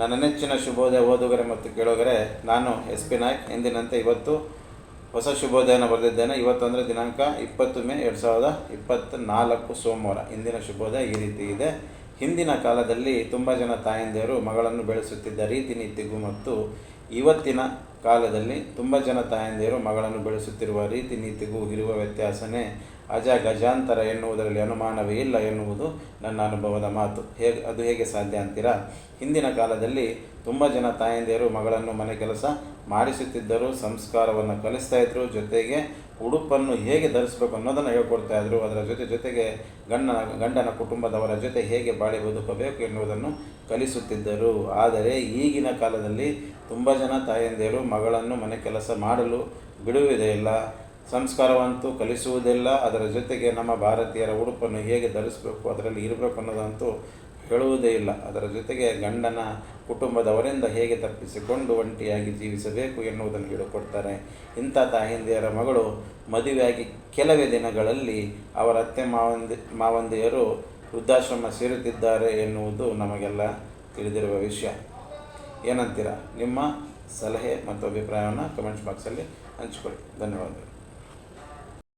ನನ್ನ ನೆಚ್ಚಿನ ಶುಭೋದಯ ಓದುಗರೆ ಮತ್ತು ಕೇಳೋಗರೆ, ನಾನು ಎಸ್ ಪಿ ನಾಯ್ಕ್. ಎಂದಿನಂತೆ ಇವತ್ತು ಹೊಸ ಶುಭೋದಯನ ಬರೆದಿದ್ದೇನೆ. ಇವತ್ತು ಅಂದರೆ ದಿನಾಂಕ ಇಪ್ಪತ್ತು ಮೇ ಎರಡು ಸಾವಿರದ ಇಪ್ಪತ್ತ ನಾಲ್ಕು ಸೋಮವಾರ. ಇಂದಿನ ಶುಭೋದಯ ಈ ರೀತಿ ಇದೆ. ಹಿಂದಿನ ಕಾಲದಲ್ಲಿ ತುಂಬ ಜನ ತಾಯಂದಿಯರು ಮಗಳನ್ನು ಬೆಳೆಸುತ್ತಿದ್ದ ರೀತಿ, ನೀತಿಗೂ ಮತ್ತು ಇವತ್ತಿನ ಕಾಲದಲ್ಲಿ ತುಂಬ ಜನ ತಾಯಂದಿಯರು ಮಗಳನ್ನು ಬೆಳೆಸುತ್ತಿರುವ ರೀತಿ, ನೀತಿಗೂ ಇರುವ ವ್ಯತ್ಯಾಸನೇ ಅಜ ಗಜಾಂತರ ಎನ್ನುವುದರಲ್ಲಿ ಅನುಮಾನವೇ ಇಲ್ಲ ಎನ್ನುವುದು ನನ್ನ ಅನುಭವದ ಮಾತು. ಹೇಗೆ, ಅದು ಹೇಗೆ ಸಾಧ್ಯ ಅಂತೀರಾ? ಹಿಂದಿನ ಕಾಲದಲ್ಲಿ ತುಂಬ ಜನ ತಾಯಂದಿಯರು ಮಗಳನ್ನು ಮನೆ ಕೆಲಸ ಮಾಡಿಸುತ್ತಿದ್ದರು, ಸಂಸ್ಕಾರವನ್ನು ಕಲಿಸ್ತಾ ಇದ್ದರು ಜೊತೆಗೆ ಉಡುಪನ್ನು ಹೇಗೆ ಧರಿಸಬೇಕು ಅನ್ನೋದನ್ನು ಹೇಳ್ಕೊಡ್ತಾ ಇದ್ದರು ಅದರ ಜೊತೆ ಜೊತೆಗೆ ಗಂಡನ ಗಂಡನ ಕುಟುಂಬದವರ ಜೊತೆ ಹೇಗೆ ಬಾಳಿ ಬದುಕಬೇಕು ಎನ್ನುವುದನ್ನು ಕಲಿಸುತ್ತಿದ್ದರು. ಆದರೆ ಈಗಿನ ಕಾಲದಲ್ಲಿ ತುಂಬ ಜನ ತಾಯಂದಿಯರು ಮಗಳನ್ನು ಮನೆ ಕೆಲಸ ಮಾಡಲು ಬಿಡುವುದೇ ಇಲ್ಲ. ಸಂಸ್ಕಾರವಂತೂ ಕಲಿಸುವುದಿಲ್ಲ. ಅದರ ಜೊತೆಗೆ ನಮ್ಮ ಭಾರತೀಯರ ಉಡುಪನ್ನು ಹೇಗೆ ಧರಿಸಬೇಕು, ಅದರಲ್ಲಿ ಇರಬೇಕು ಅನ್ನೋದಂತೂ ಹೇಳುವುದೇ ಇಲ್ಲ. ಅದರ ಜೊತೆಗೆ ಗಂಡನ ಕುಟುಂಬದವರಿಂದ ಹೇಗೆ ತಪ್ಪಿಸಿಕೊಂಡು ಒಂಟಿಯಾಗಿ ಜೀವಿಸಬೇಕು ಎನ್ನುವುದನ್ನು ಹೇಳಿಕೊಡ್ತಾರೆ. ಇಂಥ ತಾಯಂದಿಯರ ಮಗಳು ಮದುವೆಯಾಗಿ ಕೆಲವೇ ದಿನಗಳಲ್ಲಿ ಅವರ ಅತ್ತೆ ಮಾವಂದಿ, ಮಾವಂದಿಯರು ವೃದ್ಧಾಶ್ರಮ ಸೇರುತ್ತಿದ್ದಾರೆ ಎನ್ನುವುದು ನಮಗೆಲ್ಲ ತಿಳಿದಿರುವ ವಿಷಯ. ಏನಂತೀರಾ? ನಿಮ್ಮ ಸಲಹೆ ಮತ್ತು ಅಭಿಪ್ರಾಯವನ್ನು ಕಮೆಂಟ್ಸ್ ಬಾಕ್ಸಲ್ಲಿ ಹಂಚಿಕೊಳ್ಳಿ. ಧನ್ಯವಾದಗಳು.